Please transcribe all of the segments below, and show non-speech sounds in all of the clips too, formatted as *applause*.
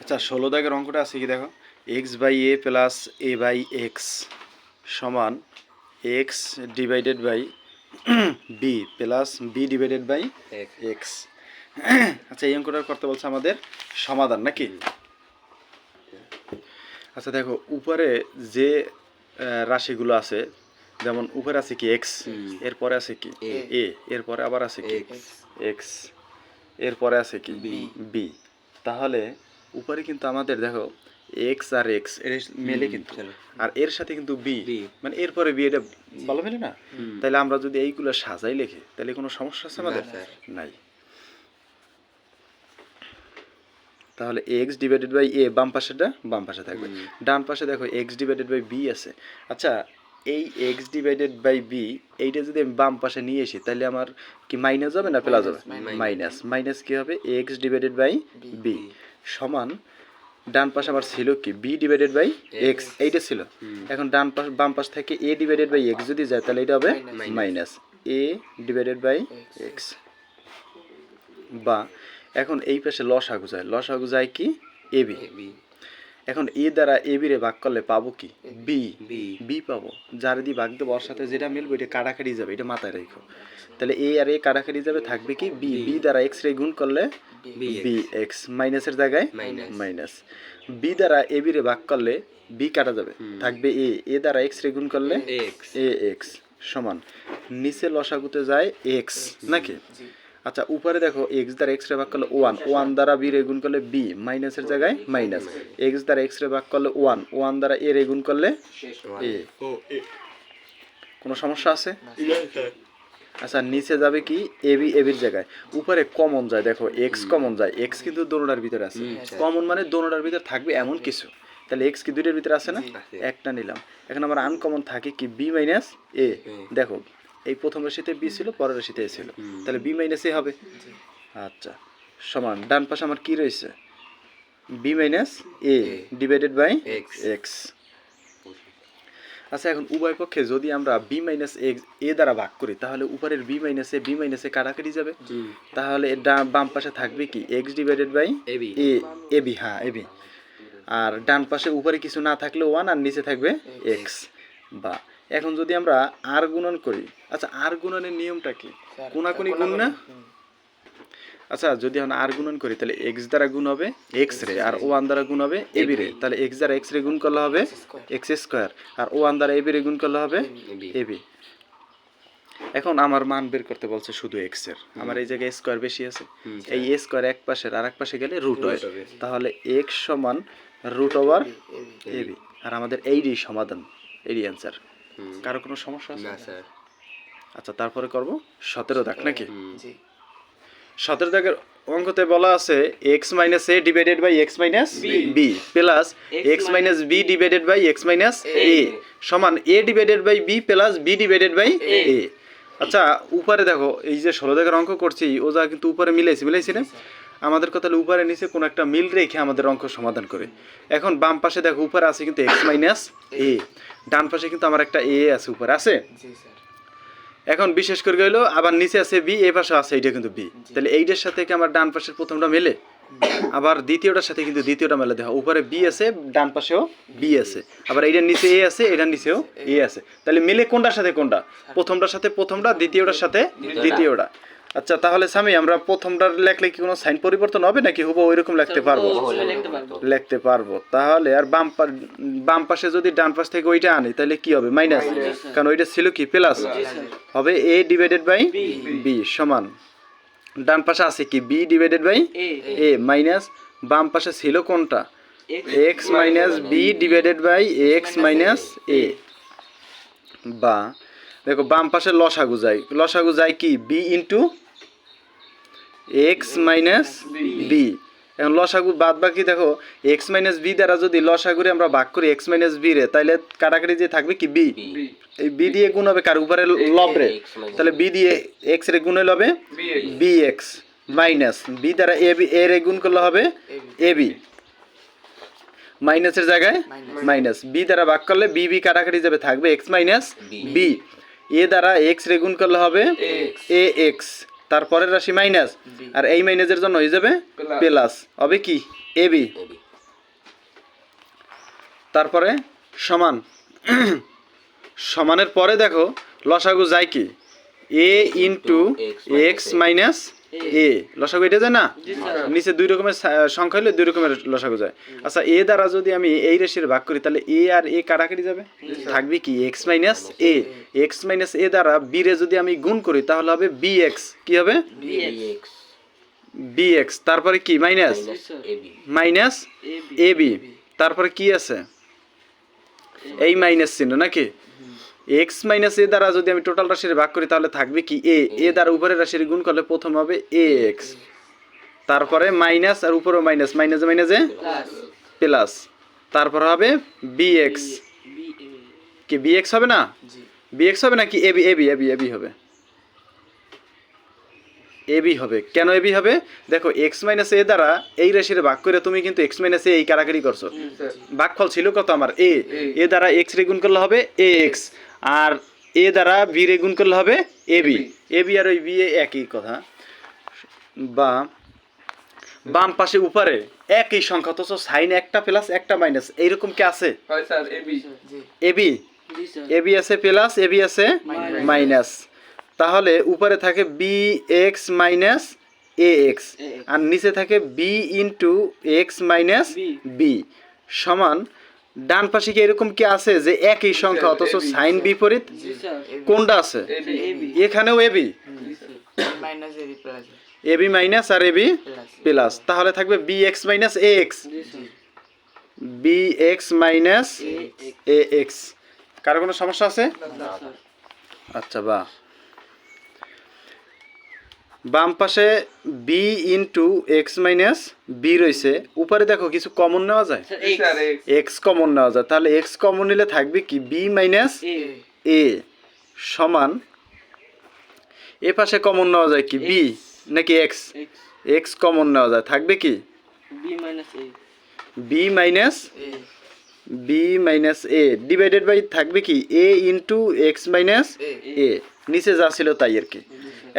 আচ্ছা ষোলো দাগের অঙ্কটা আছে কি দেখো? X by a plus a by x সমান x divided by b plus b divided by x আচ্ছা এই অঙ্কটা করতে বলছে আমাদের সমাধান নাকি? আচ্ছা দেখো উপরে যে রাশিগুলো আছে যেমন উপরে আছে কি এক্স এরপরে আছে কি এ। এরপরে আবার আছে কি X। এক্স এরপরে আছে কি B। বি। তাহলে উপরে কিন্তু আমাদের দেখো এক্স আর এক্সের মেলে কিন্তু। আর এর সাথে কিন্তু বি মানে এরপরে বি এটা ভালো মেলে না? তাহলে আমরা যদি এইগুলো সাজাই লেখে তাহলে কোনো সমস্যা আছে আমাদের? নাই। তাহলে এক্স ডিভাইডেড বাই এ বাম পাশেটা বাম পাশে থাকবে। ডান পাশে দেখো এক্স ডিভাইডেড বাই বি আছে। আচ্ছা এই এক্স ডিভাইডেড বাই বি এইটা যদি আমি বাম পাশে নিয়ে আসি তাহলে আমার কি মাইনাস হবে না প্লাস হবে? মাইনাস মাইনাস কি হবে? এক্স ডিভাইডেড বাই বি সমান ডান পাশে আমার ছিল কি? বি ডিভাইডেড বাই এক্স এইটা ছিল। এখন ডান পাশ বাম পাশ থেকে এ ডিভাইডেড বাই এক্স যদি যায় তাহলে এটা হবে minus a divided by x বা এখন এই পাশে লসাগু যায়। লসাগু যায় কি? এ বি এখন এ দ্বারা এবি রে ভাগ করলে পাবো কি? বি বি বি পাবো। যার দিয়ে ভাগ দেবো ওর সাথে যেটা মিলবে এটা কাটাকাটি যাবে এটা মাথায় রেখো। তাহলে এ আর এ কাটাকাটি যাবে থাকবে কি? বি বি দ্বারা এক্স রে গুণ করলে বি এক্স মাইনাসের জায়গায়? মাইনাস বি দ্বারা এ বি রে ভাগ করলে বি কাটা যাবে। থাকবে এ এ দ্বারা এক্স রে গুণ করলে এক্স এ এক্স সমান। নিচে লসাগুতে যায় এক্স নাকি? আচ্ছা উপরে দেখো এক্স দ্বারা এক্স রে ভাগ করলে ওয়ান ওয়ান দ্বারা বি রে গুণ করলে বি মাইনাসের জায়গায় মাইনাস এক্স দ্বারা এক্স রে ভাগ করলে ওয়ান ওয়ান দ্বারা এ রে গুণ করলে এ কোনো সমস্যা আছে? আচ্ছা নিচে যাবে কি? এবি এবির জায়গায়। উপরে কমন যায়। দেখো এক্স কমন যায়। এক্স কিন্তু দোনোটার ভিতরে আছে। কমন মানে দোনোটার ভিতরে থাকবে এমন কিছু। তাহলে এক্স কি দুইটার ভিতরে আছে না? একটা নিলাম। এখন আমার আনকমন থাকে কি? বি মাইনাস এ দেখো এই প্রথম রাশিতে বি ছিল পরের রাশিতে এ ছিল। তাহলে বি মাইনাস এ হবে। আচ্ছা সমান। ডান পাশে আমার কি রয়েছে? B minus a divided by x x আচ্ছা এখন উভয় পক্ষে যদি আমরা বি মাইনাস এ দ্বারা ভাগ করি তাহলে উপরের b minus a b minus a কাটাকাটি যাবে? তাহলে এর বাম পাশে থাকবে কি? X divided by a a b হ্যাঁ এ বি আর ডান পাশে উপরে কিছু না থাকলে ওয়ান আর নিচে থাকবে এক্স বা এখন যদি আমরা আর গুণন করি আচ্ছা আর গুণনের নিয়মটা কি? কোনাকুনি গুণ না? আচ্ছা যদি আমরা আর গুণন করি তাহলে এক্স দ্বারা গুণ হবে এক্স রে আর ওয়ান দ্বারা গুণ হবে এবি রে। তাহলে এক্স দ্বারা এক্স রে গুণ করলে হবে এক্স স্কোয়ার আর ওয়ান দ্বারা এবি রে গুণ করলে হবে এবি এখন আমার মান বের করতে বলছে শুধু এক্সের। আমার এই জায়গায় স্কোয়ার বেশি আছে। এই এ স্কোয়ার এক পাশের আর এক পাশে গেলে রুট হয়। হবে। তাহলে এক্স সমান রুট ওভার এবি আর আমাদের এইরই সমাধান এরই অ্যান্সার কারও কোনো সমস্যা আছে? আচ্ছা তারপরে করব সতেরো দাগ নাকি? জি। সতেরো দাগের অঙ্কতে বলা আছে x minus a divided by x minus b plus x minus b divided by x minus a সমান a divided by b plus b divided by a আচ্ছা উপরে দেখো এই যে ষোলো দাগের অঙ্ক করছি ও যা কিন্তু উপরে মিলাইছি মিলাইছি না? আমাদের কথা হলো উপরে নিচে কোনো একটা মিল রেখে আমাদের অঙ্ক সমাধান করে। এখন বাম পাশে দেখো উপরে আছে কিন্তু এক্স মাইনাস এ ডান পাশে কিন্তু আমার একটা এ আছে উপরে আছে? এখন বিশেষ করে গেলো আবার নিচে আছে বি এ পাশে আছে এইটা কিন্তু বি। তাহলে এইটার সাথে কি আমার ডান পাশের প্রথমটা মেলে? আবার দ্বিতীয়টার সাথে কিন্তু দ্বিতীয়টা মেলে দেখা উপরে বি আছে ডান পাশেও বি আছে। আবার এইটার নিচে এ আছে এটার নিচেও এ আছে। তাহলে মিলে কোনটার সাথে কোনটা? প্রথমটার সাথে প্রথমটা দ্বিতীয়টার সাথে দ্বিতীয়টা। আচ্ছা তাহলে স্বামী আমরা প্রথমটার লেখলে কি কোনো সাইন পরিবর্তন হবে নাকি হুবো ওইরকম লিখতে পারব? লিখতে পারব। তাহলে আর বাম বাম পাশে যদি ডান পাশ থেকে ওইটা আনি তাহলে কি হবে? মাইনাস। কারণ ওইটা ছিল কি? প্লাস। হবে এ ডিভাইডেড বাই বি সমান। ডান পাশে আছে কি? B divided by a minus. বাম পাশে ছিল কোনটা? X minus b divided by x minus a বা দেখো বাম পাশে লসাগু যায়। লসাগু যায় কি? B into x minus b এখন লসাগু বাদ বাকি দেখো এক্স মাইনাস বি দ্বারা যদি লসাগুরে আমরা ভাগ করি এক্স মাইনাস বি রে তাহলে কাটাকাটি যে থাকবে কি? বি এই বি দিয়ে গুণ হবে কার? উপরে লব রে। তাহলে বি দিয়ে এক্স রে গুণ হলে হবে বি এক্স মাইনাস বি দ্বারা এ বি এ রে গুণ করলে হবে এ বি মাইনাসের জায়গায় মাইনাস বি দ্বারা ভাগ করলে বি বি কাটাকাটি যাবে থাকবে এক্স মাইনাস বি এ দ্বারা এক্স রে গুণ করলে হবে এ এক্স তারপরের রাশি মাইনাস আর এই মাইনাসের জন্য হয়ে যাবে প্লাস হবে কি? এ বি তারপরে সমান। *clears throat* সমানের পরে দেখো লসাগু যায় কি? A into x minus a লসাগু এটা যায় না? নিচে দুই রকমের সংখ্যা হলে দুই রকমের লসাগু যায়। আচ্ছা এ দ্বারা যদি আমি এই রেশির ভাগ করি তাহলে এ আর এ কাটাকাটি যাবে? থাকবে কি x minus a. X minus a দ্বারা বি রে যদি আমি গুণ করি তাহলে হবে বি এক্স। কি হবে? B x. তারপরে কি? মাইনাস। Minus a b. তারপরে কি আছে? এই মাইনাস চিহ্ন নাকি? এক্স মাইনাস এ দ্বারা যদি আমি টোটাল রাশির ভাগ করি তাহলে থাকবে কি? এ। এ দ্বারা উপরের রাশির গুণ করলে প্রথম হবে এ এক্স। তারপরে মাইনাস আর উপরে মাইনাস। মাইনাসে মাইনাসে? প্লাস। তারপর হবে বি এক্স। কি বি এক্স হবে না? বি এক্স হবে নাকি এবি এবি এবি এবি হবে? এবি হবে। কেন এবি হবে? দেখো এক্স মাইনাস এ দ্বারা এই রাশির ভাগ করে তুমি কিন্তু এক্স মাইনাস এ এই কারাকারি করছ। ভাগফল ছিল কত আমার? এ। এ দ্বারা এক্স রে গুণ করলে হবে এ এক্স। আর এ দ্বারা বি রে গুণ করলে হবে এ বি এ বি আর ওই বি এ একই কথা। বা বাম পাশে উপরে একই সংখ্যা অথচ সাইন একটা প্লাস একটা মাইনাস এইরকম কি আছে? হয় স্যার এবি এবি এবি আছে প্লাস এবি আছে মাইনাস তাহলে উপরে থাকে b x minus a x আর নিচে থাকে b into x minus b সমান ডান পাশে কি এরকম কি আছে যে একই সংখ্যা অথচ সাইন বিপরীত? কোনটা আছে? এখানেও AB minus AB plus AB minus আর এবি প্লাস তাহলে থাকবে b x minus a x b x minus a x কারও কোনো সমস্যা আছে? আচ্ছা বা বাম পাশে b into x minus b রয়েছে। উপরে দেখো কিছু কমন নেওয়া যায়? এক্স কমন নেওয়া যায়। তাহলে এক্স কমন নিলে থাকবে কি? বি মাইনাস এ সমান এ পাশে কমন নেওয়া যায় কি? বি নাকি এক্স এক্স কমন নেওয়া যায়। থাকবে কি? B minus b minus a divided by থাকবে কি? A into x minus a নিচে যা ছিল তাই আর কি।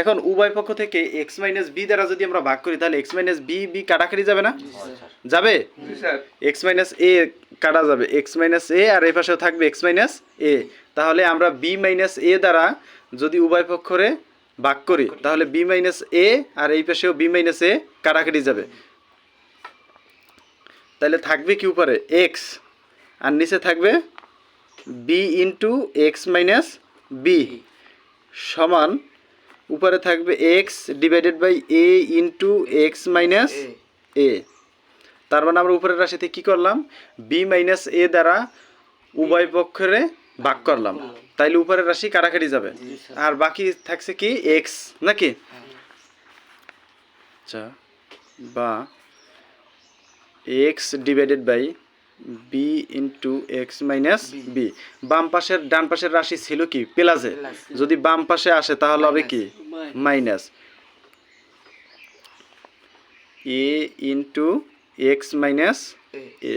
এখন উভয় পক্ষ থেকে এক্স মাইনাস বি দ্বারা যদি আমরা ভাগ করি তাহলে এক্স মাইনাস বি বি কাটাকাটি যাবে না? যাবে? জি স্যার। এক্স মাইনাস এ কাটা যাবে। এক্স মাইনাস এ আর এই পাশেও থাকবে এক্স মাইনাস এ তাহলে আমরা বি মাইনাস এ দ্বারা যদি উভয় পক্ষরে ভাগ করি তাহলে বি মাইনাস এ আর এই পাশেও বি মাইনাস এ কাটাকাটি যাবে। তাহলে থাকবে কি উপরে? এক্স আর নিচে থাকবে b into x minus b সমান উপরে থাকবে x divided by a into x minus a তার মানে আমরা উপরের রাশিতে কি করলাম? বি মাইনাস এ দ্বারা উভয় পক্ষরে ভাগ করলাম। তাইলে উপরের রাশি কাটাকাটি যাবে। আর বাকি থাকছে কি? এক্স নাকি? আচ্ছা বা x divided by b into x minus b বাম পাশের ডান পাশের রাশি ছিল কি? প্লাসে। যদি বাম পাশে আসে তাহলে হবে কি? Minus a into x minus a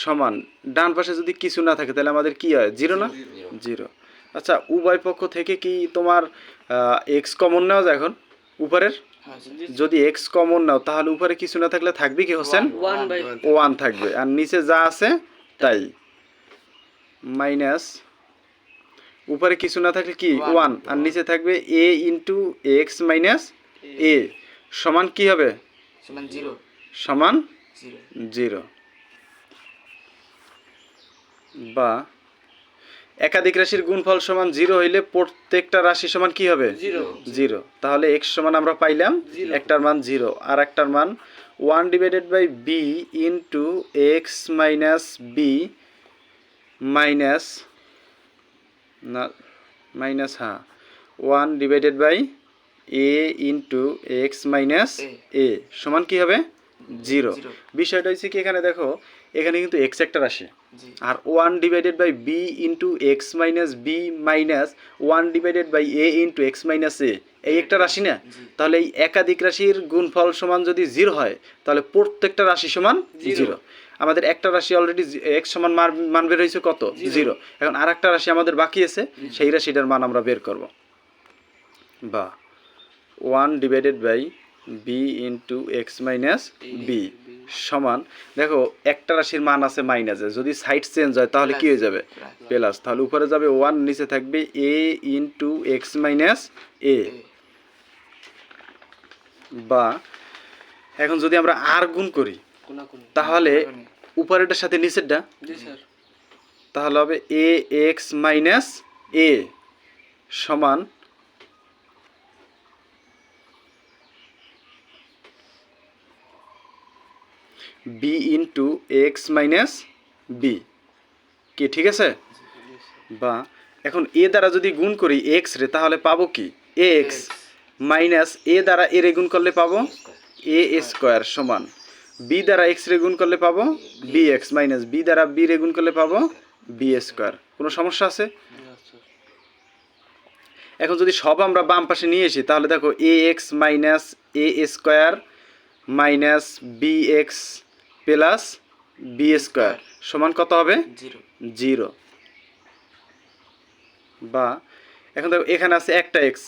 সমান। ডান পাশে যদি কিছু না থাকে তাহলে আমাদের কি হয়? জিরো না? জিরো আচ্ছা উভয় পক্ষ থেকে কি তোমার এক্স কমন নেওয়া যায় এখন? উপরের? যদি এক্স কমন নাও তাহলে উপরে কিছু না থাকলে থাকবে কি হোসেন? ওয়ান থাকবে। আর নিচে যা আছে তাই। মাইনাস উপরে কিছু না থাকলে কি? ওয়ান আর নিচে থাকবে a into x minus a সমান কি হবে? সমান জিরো বা একাধিক রাশির গুণফল সমান জিরো হইলে প্রত্যেকটা রাশি সমান কি হবে? জিরো। তাহলে এক্স সমান আমরা পাইলাম একটার মান জিরো। আর একটার মান one divided by b into x minus b minus না মাইনাস হ্যাঁ one divided by a into x minus a সমান কি হবে? জিরো। বিষয়টা হচ্ছে কি এখানে দেখো এখানে কিন্তু এক্স একটা রাশি। আর one divided by b into x minus b minus one divided by a into x minus a এই একটা রাশি না? তাহলে এই একাধিক রাশির গুণফল সমান যদি জিরো হয় তাহলে প্রত্যেকটা রাশি সমান জিরো আমাদের একটা রাশি অলরেডি এক্স সমান মান মান বের হয়েছে কত? জিরো এখন আর একটা রাশি আমাদের বাকি আছে সেই রাশিটার মান আমরা বের করব। বা one divided by b into x minus b সমান। দেখো একটা রাশির মান আছে মাইনাসে যদি সাইড চেঞ্জ হয় তাহলে কি হয়ে যাবে? প্লাস তাহলে উপরে যাবে ওয়ান নিচে থাকবে a into x minus a বা এখন যদি আমরা আর গুণ করি তাহলে উপরেরটার সাথে নিচেরটা? তাহলে হবে এ এক্স মাইনাস এ সমান b into x minus b কি ঠিক আছে? বা এখন এ দ্বারা যদি গুণ করি এক্স রে তাহলে পাবো কি? এ এক্স মাইনাস এ দ্বারা এ রে গুণ করলে পাবো এ স্কোয়ার সমান। বি দ্বারা এক্স রে গুণ করলে পাবো বি এক্স মাইনাস বি দ্বারা বি রে গুণ করলে পাবো বি স্কোয়ার কোনো সমস্যা আছে? এখন যদি সব আমরা বাম পাশে নিয়ে আসি তাহলে দেখো a x minus a square minus b x plus b square. সমান কত হবে? জিরো। বা এখন দেখো এখানে আছে একটা এক্স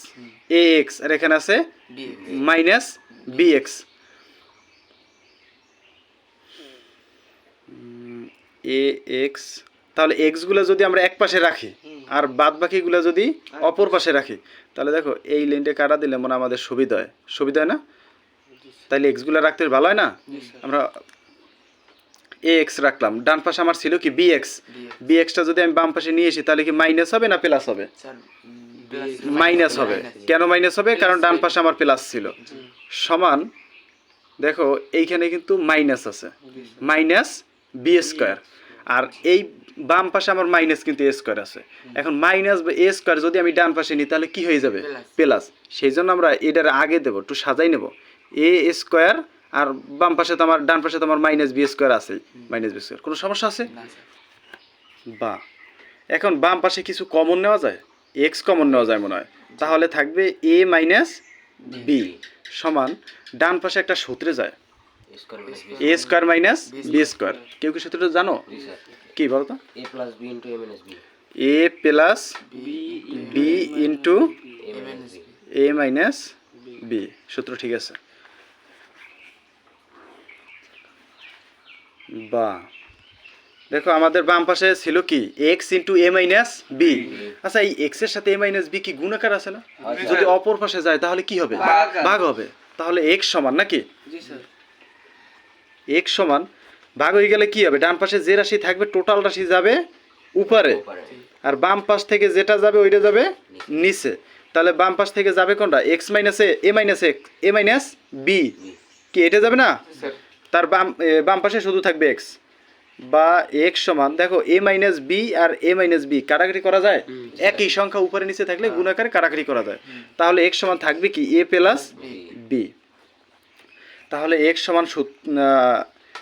এ এক্স আর এখানে আছে minus b x a x তাহলে এক্সগুলো যদি আমরা এক পাশে রাখি আর বাদ বাকিগুলো যদি অপর পাশে। রাখি তাহলে দেখো এই লাইনটা কাটা দিলে মনে আমাদের সুবিধা হয়। সুবিধা হয় না? তাহলে এক্সগুলো রাখতে ভালো হয় না? আমরা এ এক্স রাখলাম। ডান পাশে আমার ছিল কি বি এক্স বি এক্সটা যদি আমি বাম পাশে নিয়ে আসি তাহলে কি মাইনাস হবে না প্লাস হবে? মাইনাস হবে। কেন মাইনাস হবে? কারণ ডান পাশে আমার প্লাস ছিল। সমান দেখো এইখানে কিন্তু মাইনাস আছে। মাইনাস বি স্কোয়ার আর এই বাম পাশে আমার মাইনাস কিন্তু এ স্কোয়ার আছে। এখন মাইনাস বা এ স্কোয়ার যদি আমি ডান পাশে নিই তাহলে কি হয়ে যাবে? প্লাস সেই জন্য আমরা এটার আগে দেবো একটু সাজাই নেব। এ স্কোয়ার আর বাম পাশে তো আমার ডান পাশে তো আমার মাইনাস বি স্কোয়ার আছে মাইনাস বি স্কোয়ার কোনো সমস্যা আছে? বা এখন বাম পাশে কিছু কমন নেওয়া যায়? এক্স কমন নেওয়া যায় মনে হয়। তাহলে থাকবে এ মাইনাস বি সমান ডান পাশে একটা সূত্রে যায়। A square minus b square কেউ কি সূত্রটা জানো? কি বলো তো a minus b a plus b into a minus b a minus b সূত্র ঠিক আছে। বা। দেখো আমাদের বাম পাশে ছিল কি? X into a minus b আচ্ছা এই এক্সের সাথে এ মাইনাস বি কি গুণাকার আছে না? যদি অপর পাশে যায় তাহলে কি হবে? ভাগ হবে। তাহলে এক্স সমান নাকি? এক্স সমান। ভাগ হয়ে গেলে কি হবে? ডান পাশে যে রাশি থাকবে টোটাল রাশি যাবে উপরে। আর বাম পাশ থেকে যেটা যাবে ওইটা যাবে নিচে। তাহলে বাম পাশ থেকে যাবে কোনটা? X minus a minus x a minus b কি এটা যাবে না? তার বাম বাম পাশে শুধু থাকবে এক্স বা এক্স সমান দেখো এ মাইনাস বি আর এ মাইনাস বি কাটাকাটি করা যায়? একই সংখ্যা উপরে নিচে থাকলে গুণাকারে কাটাকাটি করা যায়। তাহলে এক্স সমান থাকবে কি? এ প্লাস বি তাহলে এক্স সমান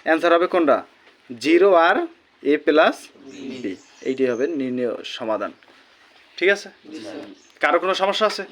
অ্যান্সার হবে কোনটা? জিরো আর এ প্লাস বি এইটাই হবে নির্ণয় সমাধান। ঠিক আছে? কারও কোনো সমস্যা আছে?